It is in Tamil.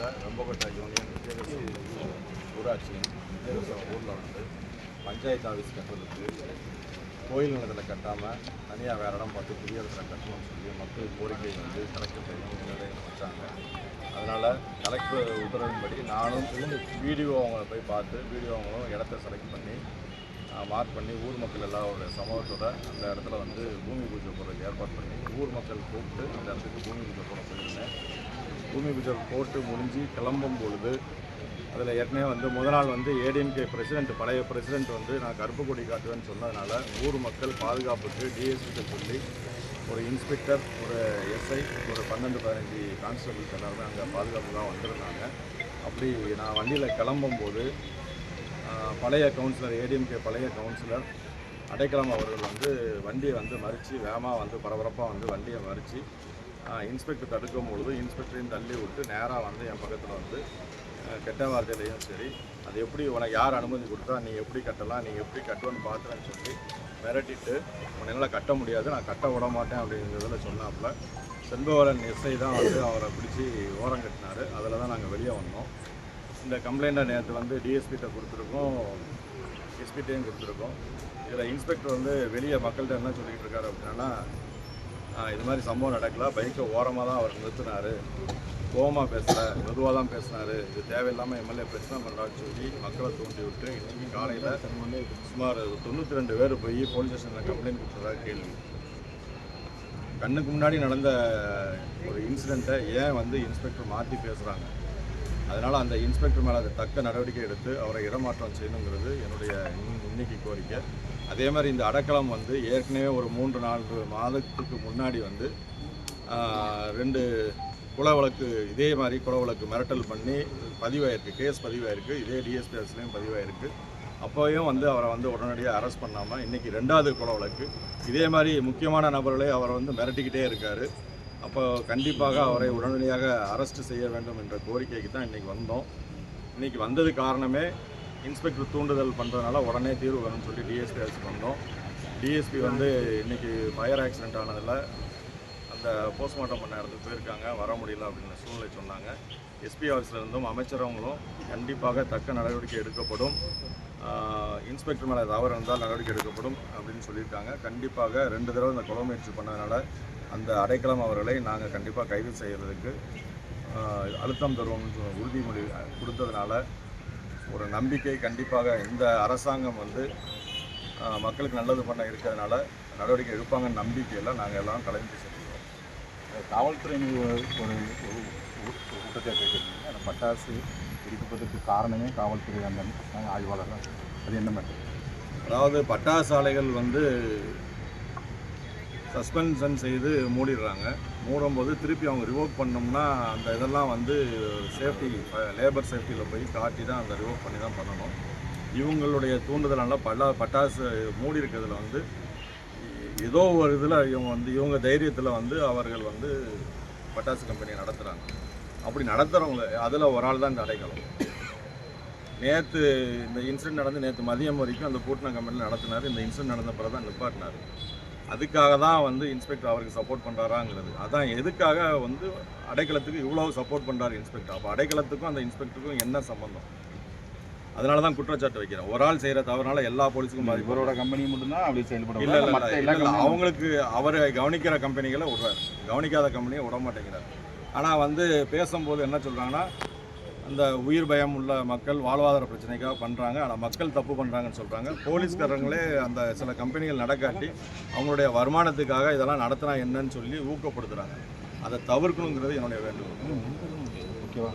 பகுதியில் வெம்பக்கோட்டை யூனியன் விஜயதசமி ஊராட்சியின் விஜயதசமி ஊரில் வந்து பஞ்சாயத்து ஆஃபீஸ் கட்டுறதுக்கு கோயில் நிலத்தில் கட்டாமல் தனியாக வேறு இடம் பார்த்து புதிய இடத்துல கட்டணும்னு சொல்லி மக்கள் கோரிக்கை வந்து கலெக்டர் வச்சாங்க. அதனால் கலெக்டர் உத்தரவின்படி நானும் வீடியோ அவங்கள போய் பார்த்து வீடியோ அவங்களும் இடத்த செலக்ட் பண்ணி மார்க் பண்ணி ஊர் மக்கள் எல்லாரோட சமூகத்தோட அந்த இடத்துல வந்து பூமி பூஜை போடுறதுக்கு ஏற்பாடு பண்ணி ஊர் மக்கள் கூப்பிட்டு அந்த இடத்துக்கு பூமி பூஜை போட சொல்லியிருந்தேன். பூமி பூஜை போட்டு முடிஞ்சு கிளம்பும் பொழுது அதில் ஏற்கனவே வந்து முதல் நாள் வந்து ஏடிஎம்கே பிரசிடென்ட் பழைய பிரசிடென்ட் வந்து நான் கருப்பு கொடி காட்டுவேன்னு சொன்னதுனால ஊர் மக்கள் பாதுகாப்புக்கு டிஎஸ்பிக்கு சொல்லி ஒரு இன்ஸ்பெக்டர் ஒரு எஸ்ஐ ஒரு பன்னெண்டு பதினஞ்சு கான்ஸ்டபிள்ஸ் எல்லாருமே அங்கே பாதுகாப்பு தான் வந்திருந்தாங்க. அப்படி நான் வண்டியில் கிளம்பும்போது பழைய கவுன்சிலர் ஏடிஎம்கே பழைய கவுன்சிலர் அடைக்கலம் அவர்கள் வந்து வண்டியை வந்து மறித்து வேகமாக வந்து பரபரப்பாக வந்து வண்டியை மறித்து இன்ஸ்பெக்டர் தடுக்கும் பொழுது இன்ஸ்பெக்டரையும் தள்ளி விட்டு நேராக வந்து என் பக்கத்தில் வந்து கெட்ட வார்த்தையிலையும் சரி அது எப்படி உனக்கு யார் அனுமதி கொடுத்தா நீ எப்படி கட்டலாம் நீ எப்படி கட்டுவேன்னு பார்த்துறேன்னு சொல்லி மிரட்டிட்டு உன்னால் கட்ட முடியாது நான் கட்ட விட மாட்டேன் அப்படிங்கிறதுல சொன்னாப்புல. செல்வவரன் எஸ்ஐ தான் வந்து அவரை பிடிச்சி ஓரம் கட்டினார். அதில் தான் நாங்கள் வெளியே வந்தோம். இந்த கம்ப்ளைண்ட்டை நேற்று வந்து டிஎஸ்பிகிட்ட கொடுத்துருக்கோம். எஸ்பிகிட்டையும் கொடுத்துருக்கோம். இதில் இன்ஸ்பெக்டர் வந்து வெளியே மக்கள்கிட்ட என்ன சொல்லிக்கிட்டு இருக்காரு அப்படின்னா இது மாதிரி சம்பவம் நடக்கல. பைக்கை ஓரமாக தான் அவர் நிறுத்தினார். கோவமாக பேசல. மெதுவாக தான் பேசினாரு. இது தேவையில்லாமல் எம்எல்ஏ பிரச்சனை பண்ணுறான்னு சொல்லி மக்களை தூண்டி விட்டு இன்றைக்கி காலையில் சுமார் தொண்ணூற்றி ரெண்டு பேர் போய் போலீஸ் ஸ்டேஷனில் கம்ப்ளைண்ட் கொடுத்ததா கேள்வி. கண்ணுக்கு முன்னாடி நடந்த ஒரு இன்சிடெண்ட்டை ஏன் வந்து இன்ஸ்பெக்டர் மாற்றி பேசுகிறாங்க அதனால் அந்த இன்ஸ்பெக்டர் மேலே அது தக்க நடவடிக்கை எடுத்து அவரை இடமாற்றம் செய்யணுங்கிறது என்னுடைய இன்னைக்கு கோரிக்கை. அதே மாதிரி இந்த அடக்கலம் வந்து ஏற்கனவே ஒரு மூன்று நான்கு மாதத்துக்கு முன்னாடி வந்து ரெண்டு குல வழக்கு இதே மாதிரி குல வழக்கு மிரட்டல் பண்ணி பதிவாயிருக்கு. கேஸ் பதிவாயிருக்கு. இதே டிஎஸ்பி ஆஃபீஸ்லேயும் பதிவாயிருக்கு. அப்போயும் வந்து அவரை வந்து உடனடியாக அரெஸ்ட் பண்ணாமல் இன்றைக்கி ரெண்டாவது குல வழக்கு. இதே மாதிரி முக்கியமான நபர்களே அவரை வந்து மிரட்டிக்கிட்டே இருக்கார். அப்போ கண்டிப்பாக அவரை உடனடியாக அரெஸ்ட் செய்ய வேண்டும் என்ற கோரிக்கைக்கு தான் இன்றைக்கி வந்தோம். இன்றைக்கி வந்தது காரணமே இன்ஸ்பெக்டர் தூண்டுதல் பண்ணுறதுனால உடனே தீர்வு வேணும்னு சொல்லி டிஎஸ்பி அரசு வந்தோம். டிஎஸ்பி வந்து இன்றைக்கி ஃபயர் ஆக்சிடென்ட் ஆனதில் அந்த போஸ்ட்மார்ட்டம் பண்ண இடத்துக்கு போயிருக்காங்க. வர முடியல அப்படிங்கிற சூழ்நிலை சொன்னாங்க. எஸ்பி ஆஃபீஸில் இருந்தும் அமைச்சரவங்களும் கண்டிப்பாக தக்க நடவடிக்கை எடுக்கப்படும். இன்ஸ்பெக்டர் மேலே தவறு இருந்தால் நடவடிக்கை எடுக்கப்படும் அப்படின்னு சொல்லியிருக்காங்க. கண்டிப்பாக ரெண்டு தடவை இந்த கொலை முயற்சி பண்ணதுனால அந்த அடைக்கலம் அவர்களை நாங்கள் கண்டிப்பாக கைது செய்கிறதுக்கு அழுத்தம் தருவோம்னு உறுதிமொழி கொடுத்ததுனால ஒரு நம்பிக்கை கண்டிப்பாக இந்த அரசாங்கம் வந்து மக்களுக்கு நல்லது பண்ண இருக்கிறதுனால நடவடிக்கை எடுப்பாங்கன்னு நம்பிக்கையில் நாங்கள் எல்லாம் கலைந்து செல்கிறோம். காவல்துறை ஒரு குற்றச்சாட்டு வைக்கிறீங்க அந்த பட்டாசு வெடிப்பதற்கு காரணமே காவல்துறை அந்த ஆய்வாளர் தான் அது என்ன மேட்டர்? அதாவது பட்டாசு ஆலைகள் வந்து சஸ்பென்ஷன் செய்து மூடிடுறாங்க. மூடும்போது திருப்பி அவங்க ரிவோக் பண்ணோம்னா அந்த இதெல்லாம் வந்து சேஃப்டி லேபர் சேஃப்டியில் போய் காட்டி தான் அந்த ரிவோக் பண்ணி தான் பண்ணணும். இவங்களுடைய தூண்டுதலால் பல்லா பட்டாசு மூடி இருக்கிறதுல வந்து ஏதோ ஒரு இதில் இவங்க வந்து இவங்க தைரியத்தில் வந்து அவர்கள் வந்து பட்டாசு கம்பெனியை நடத்துகிறாங்க அப்படி நடத்துகிறவங்க அதில் ஒரு ஆள் தான் இந்த அடைக்கலம். நேற்று இந்த இன்சிடென்ட் நடந்து நேற்று மதியம் வரைக்கும் அந்த பூட்டின கம்பெனியில் நடத்தினார். இந்த இன்சிடென்ட் நடந்த பிறகு தான் நிப்பாட்டினார். அதுக்காக தான் வந்து இன்ஸ்பெக்டர் அவருக்கு சப்போர்ட் பண்ணுறாராங்கிறது அதான் எதுக்காக வந்து அடைக்கலத்துக்கு இவ்வளோ சப்போர்ட் பண்ணுறாரு இன்ஸ்பெக்டர்? அப்போ அடைக்கலத்துக்கும் அந்த இன்ஸ்பெக்டருக்கும் என்ன சம்பந்தம்? அதனால தான் குற்றச்சாட்டு வைக்கிறேன். ஒரு ஆள் செய்கிற தவறுனால எல்லா போலீஸுக்கும் பாதிப்பு. இவரோட கம்பெனி மட்டும்தான் அப்படி செயல்படும். இல்லை இல்லை இல்லை அவங்களுக்கு அவரை கவனிக்கிற கம்பெனிகளை விடுறாரு. கவனிக்காத கம்பெனியை விட மாட்டேங்கிறார். ஆனால் வந்து பேசும்போது என்ன சொல்கிறாங்கன்னா அந்த உயிர் பயம் உள்ள மக்கள் வாழ்வாதார பிரச்சனைக்காக பண்ணுறாங்க ஆனால் மக்கள் தப்பு பண்ணுறாங்கன்னு சொல்கிறாங்க போலீஸ்காரங்களே அந்த சில கம்பெனிகள் நடக்காட்டி அவங்களுடைய வருமானத்துக்காக இதெல்லாம் நடத்தினா என்னன்னு சொல்லி ஊக்கப்படுத்துகிறாங்க அதை தவிர்க்கணுங்கிறது என்னுடைய வேண்டுகோள். ஓகேவா